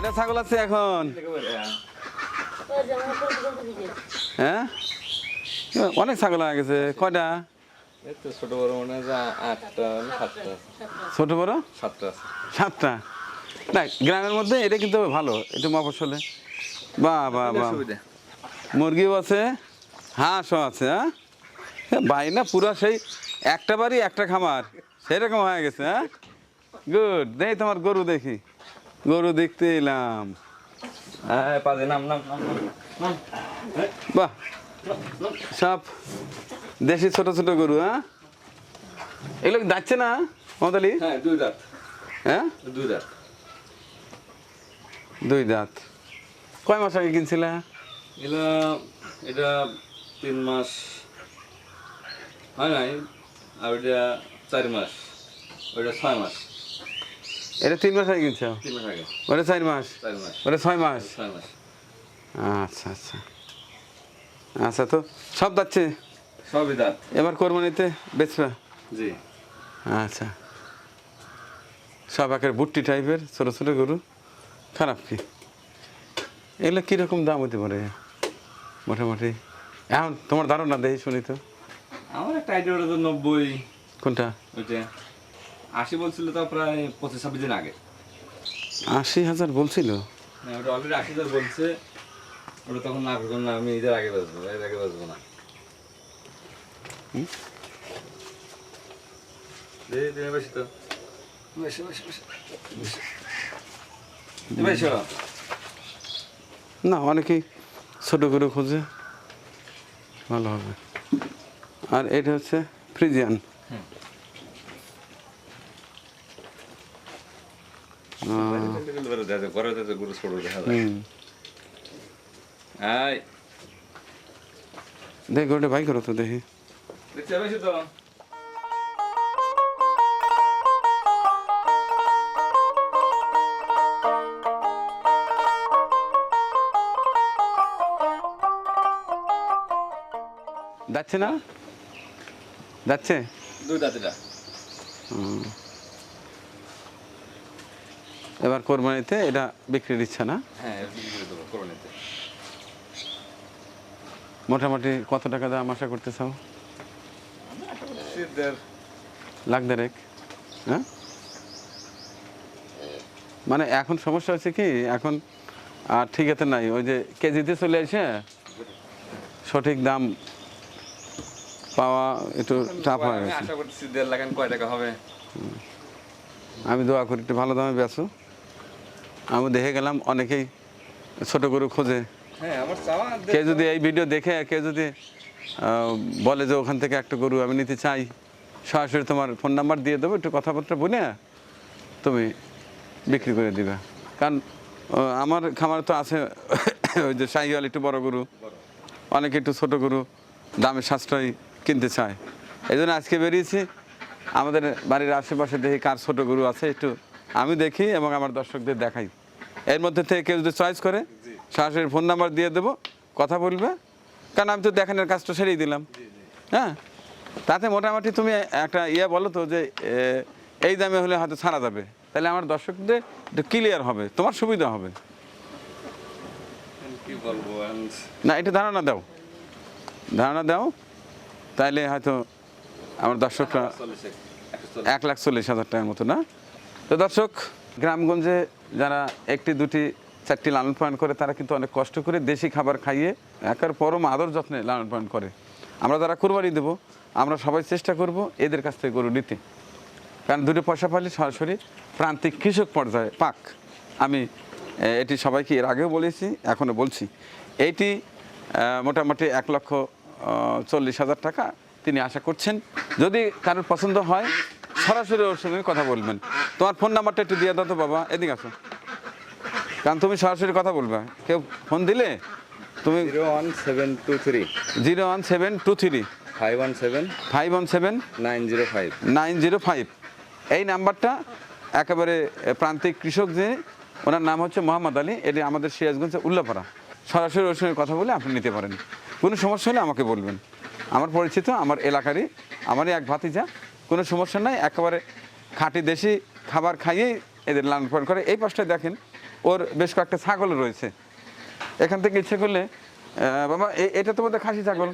কয়টা ছাগল আছে এখন? হ্যাঁ? অনেক ছাগল হয়ে গেছে। কয়টা? ছোট বড় মনে হয় আটটা সাতটা। ছোট বড়? সাতটা সাতটা? না গ্রামের মধ্যে এটা কিন্তু ভালো একটু মফসলে বাহ বাহ বাহ। মুরগিও আছে হাঁসও আছে হ্যাঁ? ভাই না পুরা সেই একটা বাড়ি একটা খামার। সেরকম হয়ে গেছে হ্যাঁ? গুড দেখি তোমার গরু দেখি। গরু দেখতে এলাম। হ্যাঁ পাজে নাম নাম নাম বাহ সব দেশি ছোট ছোট গরু হ্যাঁ? এগুলো যাচ্ছে না মদালি হ্যাঁ দুই দাঁত। হ্যাঁ? দুই দাঁত। দুই দাঁত। কয় মাস আগে কিনছিলা? এগুলো এটা তিন মাস। হয় নাই? আর ওইটা চার মাস। ওইটা ছয় মাস। এটা তিন মাস আগে কিনছ? ওটা চার মাস? ওটা ছয় মাস? ছয় মাস। আচ্ছা আচ্ছা। আচ্ছা তো সব যাচ্ছে? সবই দাঁত এবার কোরবানিতে বেচবা? জি। আচ্ছা। সব একের বুট্টি টাইপের ছোট ছোট গরু। খারাপ কি? এগুলো কীরকম দাম হতে পারে? মোটামুটি। এখন তোমার ধারণা দেখি শুনি তো। আমার একটা আইডিয়া ওটা তো নব্বই। কোনটা? ওইটা। আশি বলছিল তো প্রায় পঁচিশ ছাব্বিশ দিন আগে। আশি হাজার বলছিল? হ্যাঁ ওটা অলরেডি আশি হাজার বলছে। ওটা তখন না করবেন না আমি ঈদের আগে বাঁচবো এর আগে বাঁচবো না। বেশি তো। বেশি বেশি বেশি। বেশি না অনেকেই ছোট করে খোঁজে। ভালো হবে। আর এটা হচ্ছে ফ্রিজিয়ান। দেখা ভাই করো তো দেখি তো যাচ্ছে না যাচ্ছে দুই দাঁতিটা হুম। এবার কোরবানিতে এটা বিক্রির ইচ্ছা না? হ্যাঁ বিক্রি মোটামুটি কত টাকা দাম আশা করতে চাও শীতের লাখ দেড়েক হ্যাঁ? মানে এখন সমস্যা হচ্ছে কি এখন আর ঠিক আছে নাই ওই যে কেজিতে চলে এসে সঠিক দাম পাওয়া একটু চাপ হয়ে গেছে। আমি দোয়া করি একটু ভালো দামে বেচো। আমি দেখে গেলাম অনেকেই ছোট গরু খোঁজে। হ্যাঁ কেউ যদি এই ভিডিও দেখে কেউ যদি বলে যে ওখান থেকে একটা গরু আমি নিতে চাই সরাসরি তোমার ফোন নাম্বার দিয়ে দেবো একটু কথাবার্তা বলে তুমি বিক্রি করে দিবে। কারণ আমার খামার তো আছে ওই যে শাহিওয়াল একটু বড় গরু। অনেকে একটু ছোট গরু দামে সাশ্রয় কিনতে চায়। এই জন্য আজকে বেরিয়েছি। আমাদের বাড়ির আশেপাশে দেখি কার ছোট গরু আছে একটু আমি দেখি এবং আমার দর্শকদের দেখাই। এর মধ্যে থেকে কেউ যদি চয়েস করে সরাসরি ফোন নাম্বার দিয়ে দেবো কথা বলবে। কারণ আমি তো দেখানোর কাজটা সেরেই দিলাম। হ্যাঁ? তাতে মোটামুটি তুমি একটা ইয়ে বলো তো যে এই দামে হলে হয়তো ছাড়া যাবে। তাহলে আমার দর্শকদের একটু ক্লিয়ার হবে তোমার সুবিধা হবে। না এটা ধারণা দাও। ধারণা দাও তাহলে হয়তো আমার দর্শকরা। এক লাখ চল্লিশ হাজার টাকার মতো না? তো দর্শক গ্রামগঞ্জে যারা একটি, দুটি, চারটি লালন পালন করে, তারা কিন্তু অনেক কষ্ট করে দেশি খাবার খাইয়ে একার পরম আদর যত্নে লালন পালন করে। আমরা যারা কোরবানি দেবো, আমরা সবাই চেষ্টা করব এদের কাছ থেকে গরু নিতে। কারণ দুটো পয়সা পাইলে সরাসরি প্রান্তিক কৃষক পর্যায়ে পাক। আমি এটি সবাইকে এর আগেও বলেছি, এখনও বলছি। এইটি মোটামুটি এক লক্ষ চল্লিশ হাজার টাকা তিনি আশা করছেন। যদি কারোর পছন্দ হয়, সরাসরি ওর সঙ্গে কথা বলবেন। তোমার ফোন নাম্বারটা একটু দিয়ে দাও তো বাবা। এদিকে আসো। কারণ তুমি সরাসরি কথা বলবে। কেউ ফোন দিলে? তুমি zero one seven two three zero one seven two three five one seven five one seven nine zero five nine zero five এই নাম্বারটা একেবারে প্রান্তিক কৃষক যে ওনার নাম হচ্ছে মোহাম্মদ আলী। এটি আমাদের সিরাজগঞ্জে উল্লাপাড়া। সরাসরি ওর সঙ্গে কথা বলে আপনি নিতে পারেন। কোনো সমস্যা হলে আমাকে বলবেন। আমার পরিচিত আমার এলাকারই আমারই এক ভাতিজা। কোনো সমস্যা নাই একেবারে খাঁটি দেশি খাবার খাইয়েই এদের লালন পালন করে। এই পাশটায় দেখেন ওর বেশ কয়েকটা ছাগল রয়েছে। এখান থেকে ইচ্ছে করলে বাবা এটা তো বোধহয় খাসি ছাগল।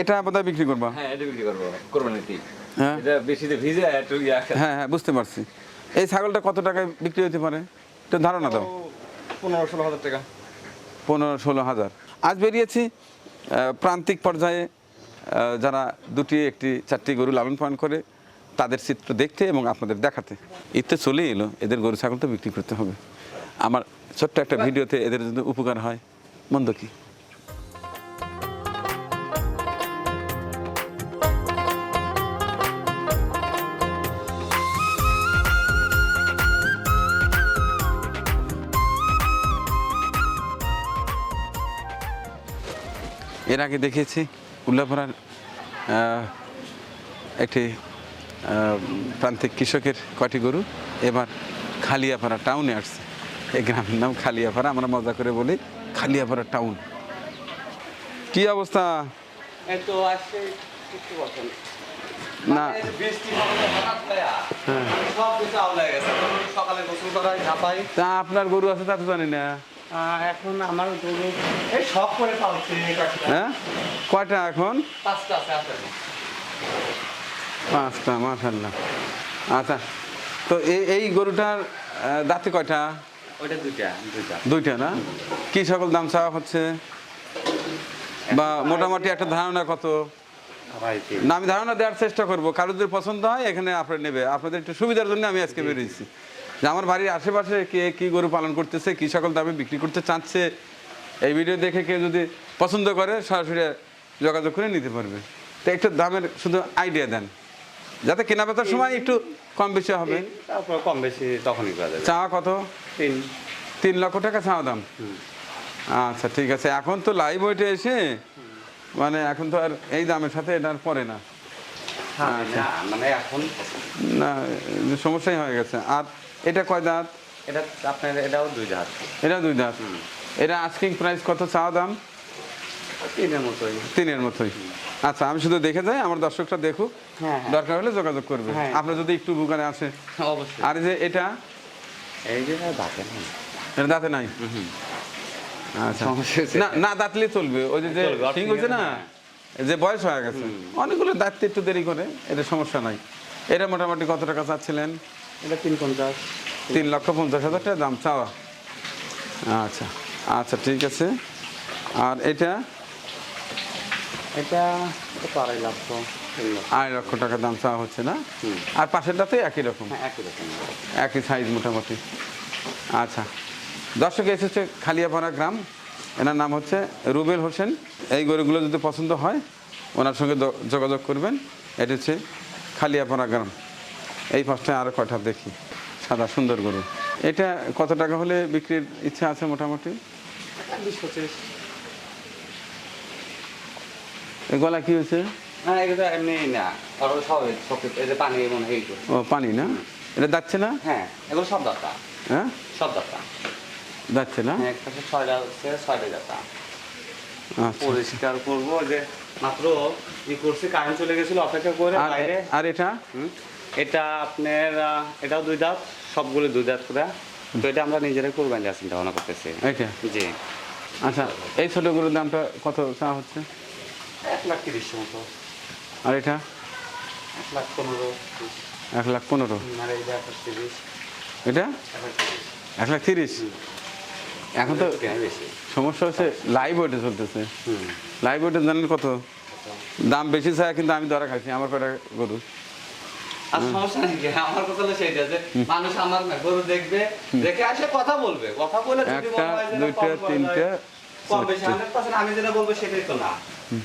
এটা বোধহয় বিক্রি করবা? হ্যাঁ করব হ্যাঁ। হ্যাঁ হ্যাঁ বুঝতে পারছি। এই ছাগলটা কত টাকায় বিক্রি হতে পারে? একটু ধারণা দাও। পনেরো ষোলো হাজার টাকা। পনেরো ষোলো হাজার। আজ বেরিয়েছি প্রান্তিক পর্যায়ে যারা দুটি একটি চারটি গরু লালন পালন করে তাদের চিত্র দেখতে এবং আপনাদের দেখাতে। ঈদ তো চলেই এলো এদের গরু ছাগল তো বিক্রি করতে হবে। আমার ছোট্ট একটা ভিডিওতে এদের যদি উপকার হয় মন্দ কি? এর আগে দেখিয়েছি উল্লাপাড়ার একটি প্রান্তিক কৃষকের কয়টি গরু? এবার খালিয়াপাড়া টাউনে আসছে। এই গ্রামের নাম খালিয়াপাড়া আমরা মজা করে বলি খালিয়াপাড়া টাউন কি অবস্থা? না। ঝাপাই। তা আপনার গরু আছে তা তো জানি না। এখন আমার গরু এই শখ করে পালছি। হ্যাঁ? কয়টা এখন? পাঁচটা আছে। পাঁচটা মাশাল্লাহ আচ্ছা তো এই এই গরুটার দাঁতে কয়টা? দুইটা দুইটা। দুইটা না? কি সকল দাম চাওয়া হচ্ছে? বা মোটামুটি একটা ধারণা কত? না আমি ধারণা দেওয়ার চেষ্টা করব। কারও যদি পছন্দ হয় এখানে আপনার নেবে। আপনাদের একটু সুবিধার জন্য আমি আজকে বেরিয়েছি যে আমার বাড়ির আশেপাশে কে কি গরু পালন করতেছে কি সকল দামে বিক্রি করতে চাচ্ছে এই ভিডিও দেখে কেউ যদি পছন্দ করে সরাসরি যোগাযোগ করে নিতে পারবে। তো একটু দামের শুধু আইডিয়া দেন। যাতে কেনা বেচার সময় একটু কম বেশি হবে। তারপর কম বেশি তখনই করা যাবে। চাওয়া কত? তিন। তিন লক্ষ টাকা চাওয়া দাম? আচ্ছা ঠিক আছে। এখন তো লাইভ ওয়েটে এসে মানে এখন তো আর এই দামের সাথে এটা আর পড়ে না। হ্যাঁ মানে এখন না সমস্যাই হয়ে গেছে। আর এটা কয় দাঁত? এটা আপনার এটাও দুই হাত এটা দুই দাঁত। এটা আস্কিং প্রাইস কত? চাওয়া দাম? তিনের মতোই। তিনের মতোই। আচ্ছা আমি শুধু দেখে যাই আমার দর্শকরা দেখুক। হ্যাঁ, হ্যাঁ। দরকার হলে যোগাযোগ করবে। হ্যাঁ। আপনার যদি একটু বুকারে আসে। অবশ্যই। আর যে এটা? এই যে দাঁতে নেই। এটা দাঁতে নাই? আচ্ছা। না না দাঁতলে চলবে। ওই যে ঠিক হয়েছে না। এই যে বয়স হয়ে গেছে। অনেকগুলো দাঁততে একটু দেরি করে এটা সমস্যা নাই। এটা মোটামুটি কত টাকা চাচ্ছিলেন? এটা তিন পঞ্চাশ। তিন লক্ষ পঞ্চাশ হাজার টাকা দাম চাওয়া। আচ্ছা আচ্ছা ঠিক আছে। আর এটা? এটা আড়াই লাখ আড়াই লক্ষ টাকা দাম চাওয়া হচ্ছে না। আর পাশেরটাতে একই রকম? হ্যাঁ একই রকম। একই সাইজ মোটামুটি। আচ্ছা। দর্শক এসেছে খালিয়াপাড়া গ্রাম। এনার নাম হচ্ছে রুবেল হোসেন। এই গরুগুলো যদি পছন্দ হয় ওনার সঙ্গে যোগাযোগ করবেন। এটা হচ্ছে খালিয়াপাড়া গ্রাম। এই পাশটায় আরও কয়টা দেখি। সাদা সুন্দর গরু। এটা কত টাকা হলে বিক্রির ইচ্ছা আছে মোটামুটি? গলা কি হয়েছে? না এগুলো এমনি না। ওরা সব সব এই যে পানি মনে হয় ও পানি না? এটা যাচ্ছে না? হ্যাঁ এগুলো সব দাতা হ্যাঁ? সব দাতা যাচ্ছে না? হ্যাঁ একটা ছয়টা হচ্ছে ছয়টা দাতা আচ্ছা। পরিষ্কার করব যে মাত্র ই করছে কারেন্ট চলে গেছিল অপেক্ষা করে আর বাইরে। আর এটা? এটা আপনার এটাও দুই দাঁত সবগুলো দুই দাঁত করে তো এটা আমরা নিজেরাই কোরবানি চিন্তা ভাবনা করতেছি। এটা জি। আচ্ছা এই ছোট গরুর দামটা কত চাওয়া হচ্ছে? এক লাখ তিরিশ মতো। আর এটা? এক লাখ পনেরো। এক লাখ পনেরো। এটা? এক লাখ তিরিশ। এখন তো সমস্যা হচ্ছে লাইভ ওয়েটে চলতেছে। লাইভ ওয়েটে জানেন কত? দাম বেশি চায় কিন্তু আমি ধরা খাইছি আমার কয়টা গরু? আর সমস্যা নেই আমার কথা হলো সেইটা যে মানুষ আমার না গরু দেখবে দেখে আসে কথা বলবে। কথা বলে যদি একটা, মনে হয় যে দুইটা, তিনটা, কম বেশি 100% আমি যেটা বলব সেটাই তো না।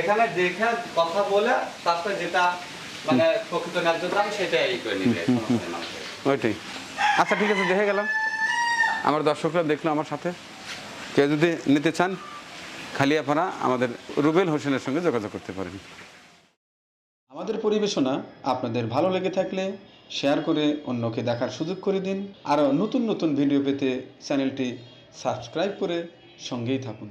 এখানে দেখে কথা বলে তারপরে যেটা মানে প্রকৃত ন্যায্য দাম সেটাই করে নিবে। ওইটাই। আচ্ছা ঠিক আছে দেখে গেলাম। আমার দর্শকরা দেখল আমার সাথে। কেউ যদি নিতে চান খালিয়াপাড়া আমাদের রুবেল হোসেনের সঙ্গে যোগাযোগ করতে পারেন। আমাদের পরিবেশনা আপনাদের ভালো লেগে থাকলে শেয়ার করে অন্যকে দেখার সুযোগ করে দিন। আরও নতুন নতুন ভিডিও পেতে চ্যানেলটি সাবস্ক্রাইব করে সঙ্গেই থাকুন।